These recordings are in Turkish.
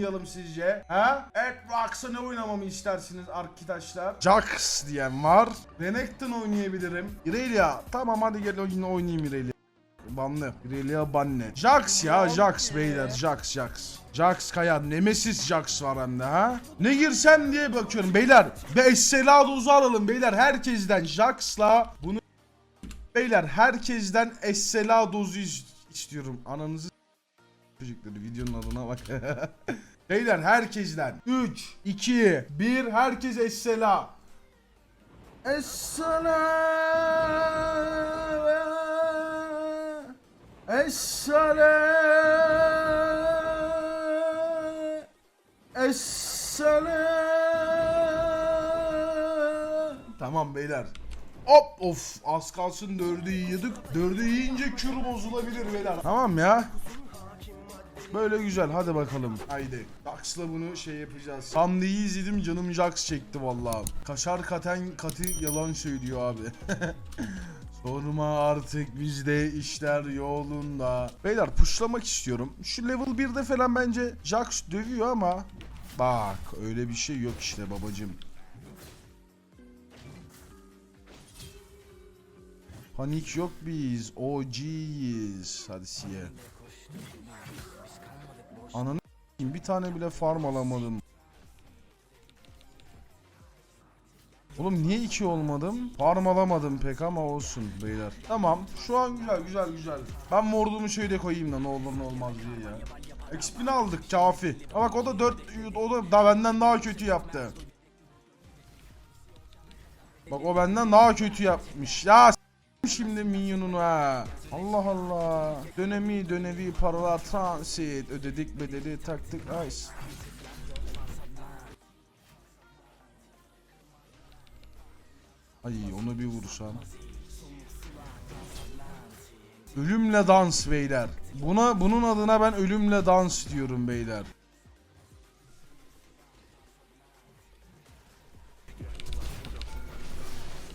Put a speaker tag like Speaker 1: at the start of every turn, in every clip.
Speaker 1: oynayalım sizce? Ha? Xbox'a ne oynamamı istersiniz arkadaşlar? Jax diyen var. Renekton oynayabilirim. Irelia. Tamam hadi gel oyunu oynayayım Irelia. Banlı. Irelia banne. Jax ya Jax beyler. Jax Jax. Jax Kaya. Nemesis Jax var hem de ha. Ne girsem diye bakıyorum beyler. Ve Essela dozu alalım beyler. Herkesten Jax'la bunu Beyler herkesten Essela dozu is- istiyorum. Ananızı çocukları videonun adına bak. Beyler herkesten 3 2 1 herkes Essela. Essela. Essela. Essela. Tamam beyler. Hop of az kalsın dördü yiyorduk. Dördü yiyince kür bozulabilir beyler. Tamam ya. Böyle güzel hadi bakalım. Haydi. Jax'la bunu şey yapacağız. Sandi'yi izledim canım Jax çekti vallahi. Kaşar katen katı yalan söylüyor abi. Sorma artık bizde işler yolunda. Beyler pushlamak istiyorum. Şu level 1'de falan bence Jax dövüyor ama bak öyle bir şey yok işte babacım. Panik yok biz. OG'yiz. Hadi siye. Ananı bir tane bile farm alamadım. Oğlum niye iki olmadım? Farm alamadım pek ama olsun beyler. Tamam şu an güzel güzel güzel. Ben mordumu şöyle koyayım da ne olur ne olmaz diye ya. XP'ni aldık kafi. Ama bak o da 4 o da da benden daha kötü yaptı. Bak o benden daha kötü yapmış. Ya şimdi minyonunu ha. Allah Allah. Dönemi dönevi paralar transit. Ödedik bedeli taktık ice. Ay onu bir vursam. Ölümle dans beyler. Buna bunun adına ben ölümle dans diyorum beyler.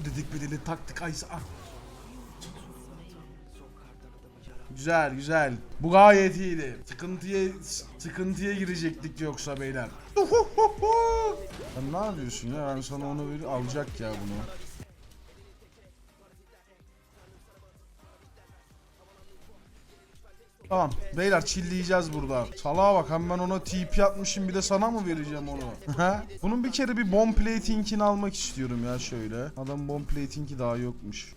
Speaker 1: Ödedik bedeli taktık ice. Ah. Güzel güzel. Bu gayet iyiydi. Sıkıntıya sıkıntıya girecektik yoksa beyler. Sen ne yapıyorsun ya? Ben sana onu ver alacak ya bunu. Tamam beyler chillleyeceğiz burada. Salağa bak hem ben ona TP atmışım bir de sana mı vereceğim onu? Bunun bir kere bir bomb plating'ini almak istiyorum ya şöyle. Adam bomb plating'i daha yokmuş.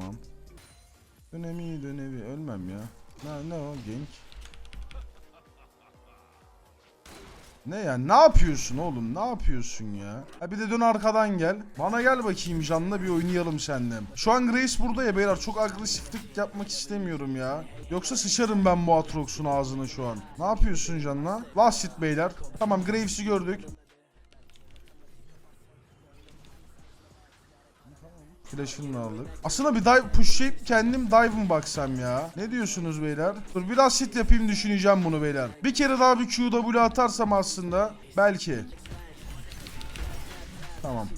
Speaker 1: Tamam. Dönemi dönevi ölmem ya. Ne, ne o genk? Ne ya ne yapıyorsun oğlum ne yapıyorsun ya? Ha bir de dön arkadan gel. Bana gel bakayım canla bir oynayalım seninle. Şu an Grace burada ya beyler çok agresiflik yapmak istemiyorum ya. Yoksa sıçarım ben bu Atrox'un ağzına şu an. Ne yapıyorsun canla? Last hit beyler. Tamam Graves'i gördük. Flash'ını da aldık. Aslında bir dive pushlayıp kendim dive mı baksam ya? Ne diyorsunuz beyler? Dur biraz hit yapayım düşüneceğim bunu beyler. Bir kere daha bir QW atarsam aslında belki. Tamam.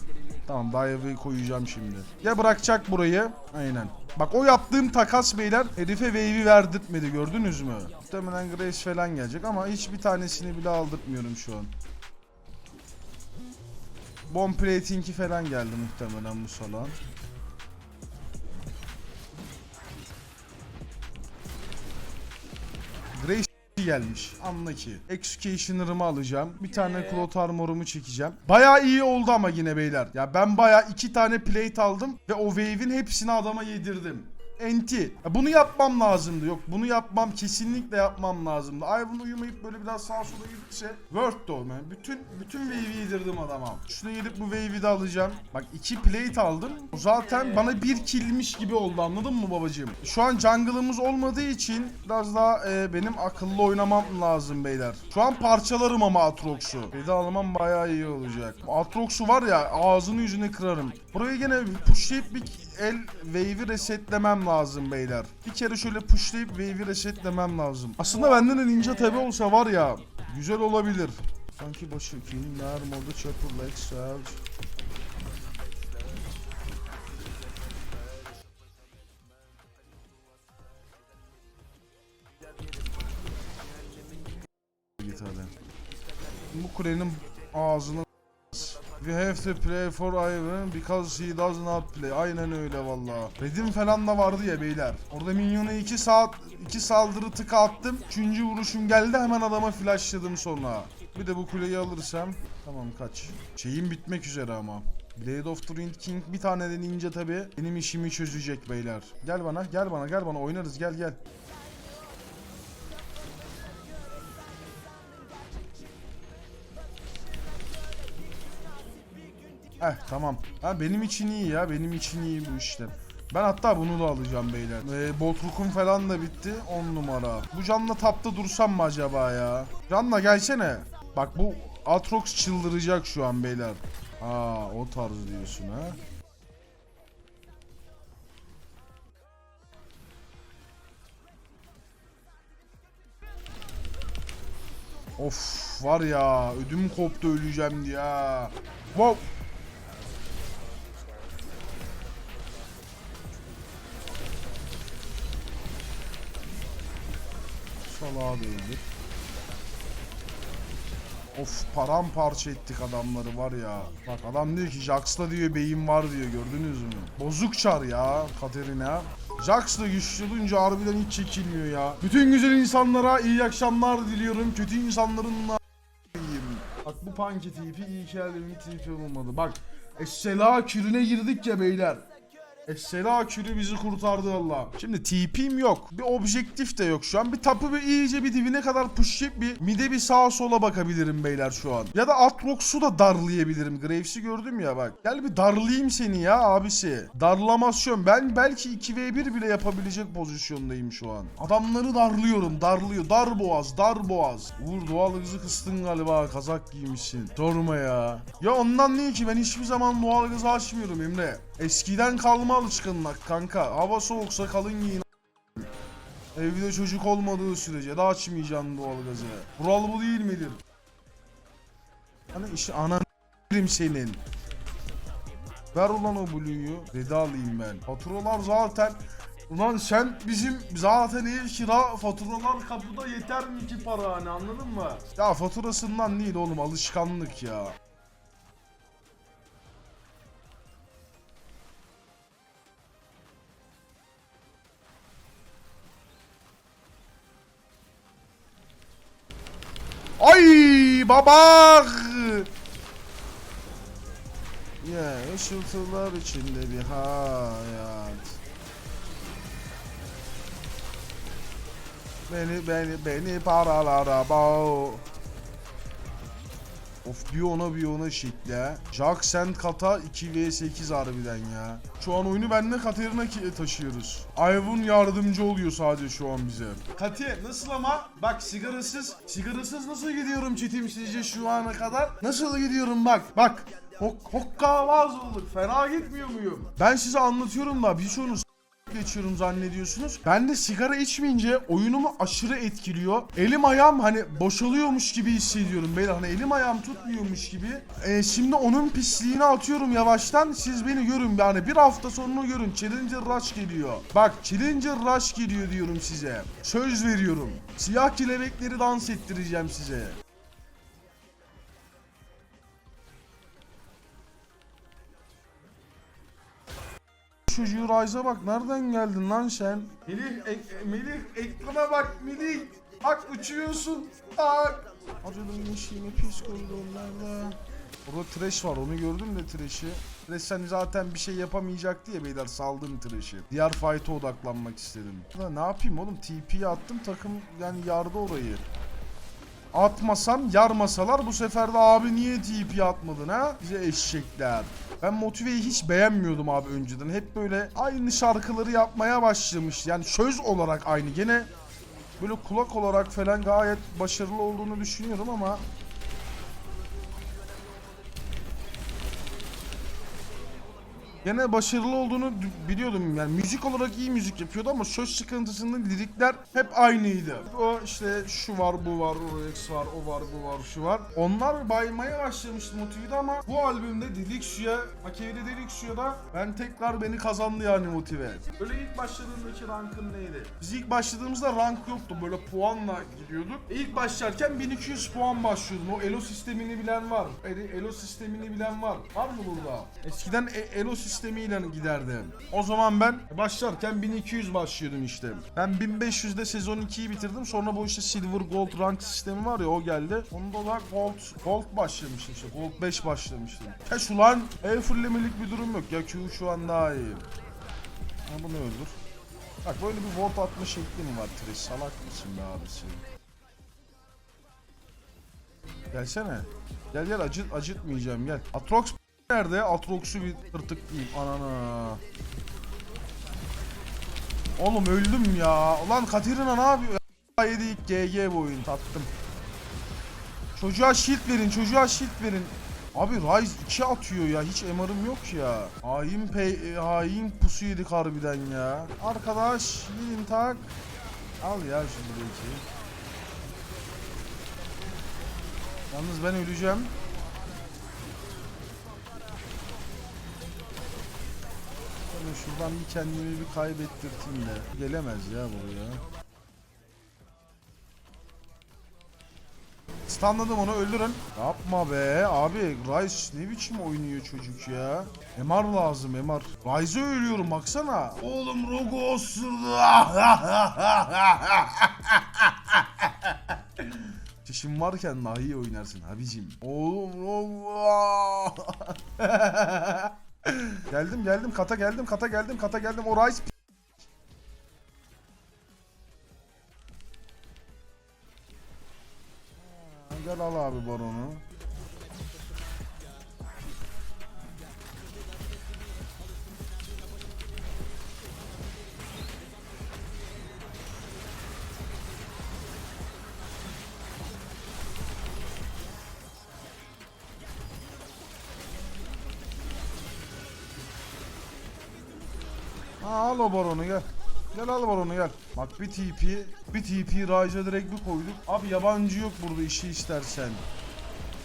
Speaker 1: Tamam dive'ı koyacağım şimdi. Ya bırakacak burayı. Aynen. Bak o yaptığım takas beyler herife wave'i verdirtmedi gördünüz mü? Muhtemelen Grace falan gelecek ama hiçbir tanesini bile aldırtmıyorum şu an. Bomb plating'i falan geldi muhtemelen bu salon. Gelmiş. Anla ki. Executioner'ımı alacağım. Bir tane Cloth Armor'umu çekeceğim. Baya iyi oldu ama yine beyler. Ya ben baya iki tane plate aldım ve o wave'in hepsini adama yedirdim. Enti. Bunu yapmam lazımdı. Yok bunu yapmam kesinlikle yapmam lazımdı. Ivan uyumayıp böyle biraz sağa sola gitse Word o man. Bütün bütün wave'i yedirdim adama. Şunu gelip bu wave'i de alacağım. Bak iki plate aldım. Zaten bana bir killmiş gibi oldu anladın mı babacığım? Şu an jungle'ımız olmadığı için biraz daha e, benim akıllı oynamam lazım beyler. Şu an parçalarım ama Atrox'u. De almam bayağı iyi olacak. Atrox'u var ya ağzını yüzünü kırarım. Burayı gene pushlayıp bir el wave'i resetlemem lazım beyler. Bir kere şöyle pushlayıp wave'i resetlemem lazım. Aslında benden de ninja tabi olsa var ya güzel olabilir. Sanki başı kimler modu chopper like surge. Bu kulenin ağzını We have to play for Ivan because he does not play. Aynen öyle valla. Redim falan da vardı ya beyler. Orada minyona 2 saat 2 saldırı tıka attım. Üçüncü vuruşum geldi hemen adama flashladım sonra. Bir de bu kuleyi alırsam tamam kaç. Şeyim bitmek üzere ama. Blade of the Wind King bir tane de ninja tabi benim işimi çözecek beyler. Gel bana gel bana gel bana oynarız gel gel. Eh tamam. Ha benim için iyi ya. Benim için iyi bu işler. Ben hatta bunu da alacağım beyler. Ee, Boltruk'un falan da bitti. 10 numara. Bu canla tapta dursam mı acaba ya? Canla gelsene. Bak bu Atrox çıldıracak şu an beyler. Aa o tarz diyorsun ha. Of var ya ödüm koptu öleceğim diye. Wow. Salağa da. Of paramparça ettik adamları var ya. Bak adam diyor ki Jax'la diyor beyin var diyor gördünüz mü? Bozuk çar ya Katerina. Jax da güçlü olunca harbiden hiç çekilmiyor ya. Bütün güzel insanlara iyi akşamlar diliyorum. Kötü insanların. Bak bu panki tipi iyi ki eldemin tipi olmadı. Bak Essela kürüne girdik ya beyler. Essela kürü bizi kurtardı valla. Şimdi TP'm yok. Bir objektif de yok şu an. Bir tapı bir iyice bir dibine kadar pushlayıp bir mide bir sağa sola bakabilirim beyler şu an. Ya da Atrox'u da darlayabilirim. Graves'i gördüm ya bak. Gel bir darlayayım seni ya abisi. Darlamasyon. Ben belki 2v1 bile yapabilecek pozisyondayım şu an. Adamları darlıyorum. Darlıyor. Dar boğaz. Dar boğaz. Uğur doğal hızı kıstın galiba. Kazak giymişsin. Sorma ya. Ya ondan değil ki ben hiçbir zaman doğal hızı açmıyorum Emre. Eskiden kalma alışkanlık kanka. Hava soğuksa kalın giyin. Evde çocuk olmadığı sürece de açmayacaksın doğalgazı. Kural bu değil midir? Hani işi anan senin. Ver ulan o blue'yu. Dedi alayım ben. Faturalar zaten Ulan sen bizim zaten ev kira faturalar kapıda yeter mi ki para hani anladın mı? Ya faturasından değil oğlum alışkanlık ya. Baba. Ya ışıltılar içinde bir hayat. Beni beni beni paralara bağ. Of bir ona bir ona şekle. Jack Sand Kata 2v8 harbiden ya. Şu an oyunu benle Katerina taşıyoruz. Ivan yardımcı oluyor sadece şu an bize. Kati nasıl ama? Bak sigarasız. Sigarasız nasıl gidiyorum çetim sizce şu ana kadar? Nasıl gidiyorum bak. Bak. Hok hokkabaz olduk. Fena gitmiyor muyum? Ben size anlatıyorum da birçoğunuz geçiyorum zannediyorsunuz. Ben de sigara içmeyince oyunumu aşırı etkiliyor. Elim ayağım hani boşalıyormuş gibi hissediyorum. Beyler hani elim ayağım tutmuyormuş gibi. Ee, şimdi onun pisliğini atıyorum yavaştan. Siz beni görün yani bir hafta sonra görün. Challenger Rush geliyor. Bak Challenger Rush geliyor diyorum size. Söz veriyorum. Siyah kelebekleri dans ettireceğim size. Çocuğu Ryze'a bak nereden geldin lan sen? Melih, ek- Melih ekrana bak Melih. Bak uçuyorsun. Bak. Acıdım işimi pis koridorlarda. Orada trash var onu gördüm de trash'i. Trash sen zaten bir şey yapamayacaktı ya beyler saldım trash'i. Diğer fight'a odaklanmak istedim. Ya ne yapayım oğlum TP'yi attım takım yani yardı orayı. Atmasam yarmasalar bu sefer de abi niye TP atmadın ha? Bize eşekler. Ben Motive'yi hiç beğenmiyordum abi önceden. Hep böyle aynı şarkıları yapmaya başlamış. Yani söz olarak aynı. Gene böyle kulak olarak falan gayet başarılı olduğunu düşünüyorum ama Gene başarılı olduğunu biliyordum yani müzik olarak iyi müzik yapıyordu ama söz sıkıntısında lirikler hep aynıydı. O işte şu var bu var Rolex var o var bu var şu var. Onlar baymaya başlamıştı motivide ama bu albümde Delixio'ya Hakevi'de Delixio'da ben tekrar beni kazandı yani motive. Böyle ilk başladığımdaki rankın neydi? Biz ilk başladığımızda rank yoktu böyle puanla gidiyorduk. E, İlk başlarken 1200 puan başlıyordun. O elo sistemini bilen var. Elo- sistemini bilen var. Var mı burada? Eskiden e- elo sistemiyle giderdim. O zaman ben başlarken 1200 başlıyordum işte. Ben 1500'de sezon 2'yi bitirdim. Sonra bu işte silver gold rank sistemi var ya o geldi. Onda da gold gold başlamıştım işte. Gold 5 başlamıştım. Keş ulan el fullemelik bir durum yok. Ya Q şu an daha iyi. Ha bunu öldür. Bak böyle bir ward atma şekli mi var Trash? Salak mısın be abisi? Gelsene. Gel gel acıt acıtmayacağım gel. Atrox nerede? Atrox'u bir tırtıklayayım. Anana. Oğlum öldüm ya. Ulan Katerina ne yapıyor? Ya, Yedik GG bu oyun tattım. Çocuğa shield verin, çocuğa shield verin. Abi Ryze 2 atıyor ya. Hiç MR'ım yok ya. Hain pey, hain pusu yedik harbiden ya. Arkadaş, yedin tak. Al ya şu burayı. Yalnız ben öleceğim. Şöyle şuradan bir kendimi bir kaybettirteyim de. Gelemez ya buraya. Stunladım onu öldürün. Yapma be abi. Rice ne biçim oynuyor çocuk ya. MR lazım MR. Rice'e ölüyorum baksana. Oğlum Rogo osurdu. Çişin varken daha iyi oynarsın abicim. Oğlum Rogo. geldim geldim kata geldim kata geldim kata geldim. O Rice Gel al abi baronu. Ha, al o baronu gel. Gel al baronu gel. Bak bir TP, bir TP Raja direkt bir koyduk. Abi yabancı yok burada işi istersen.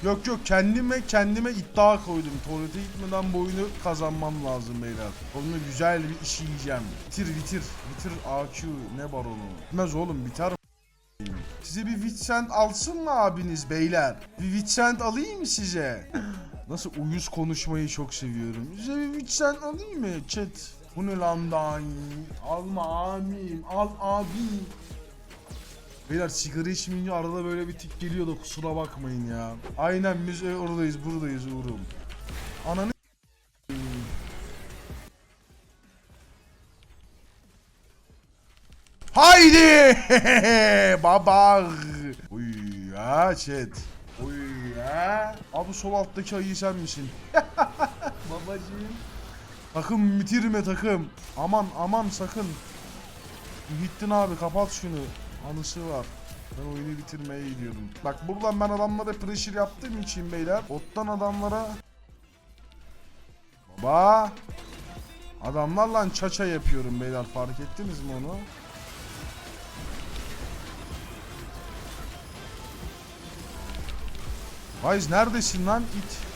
Speaker 1: Yok yok kendime kendime iddia koydum. Tuvalete gitmeden bu oyunu kazanmam lazım beyler. Onunla güzel bir iş yiyeceğim. Bitir bitir. Bitir AQ ne baronu. Bitmez oğlum biter Size bir Vincent alsın mı abiniz beyler? Bir Vincent alayım mı size? Nasıl uyuz konuşmayı çok seviyorum. Size bir Vincent alayım mı chat? Bu ne lan dani? Alma amin. Al abi. Beyler sigara içmeyince arada böyle bir tik geliyor da kusura bakmayın ya. Aynen biz e, oradayız buradayız Uğur'um. Ananı Haydi! Baba! Uy ya chat. Uy ya. Abi sol alttaki ayı sen misin? Babacığım. Takım bitirme takım. Aman aman sakın. Gittin abi kapat şunu. Anısı var. Ben oyunu bitirmeye gidiyorum. Bak buradan ben adamlara pressure yaptığım için beyler. Ottan adamlara... Baba! Adamlarla çaça yapıyorum beyler fark ettiniz mi onu? Vayz neredesin lan it?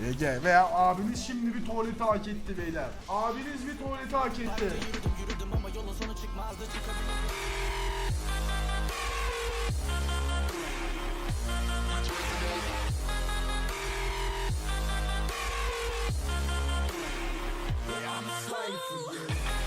Speaker 1: GG ve abimiz şimdi bir tuvalete hak etti beyler. Abiniz bir tuvalete hak etti.
Speaker 2: I'm a slave for you.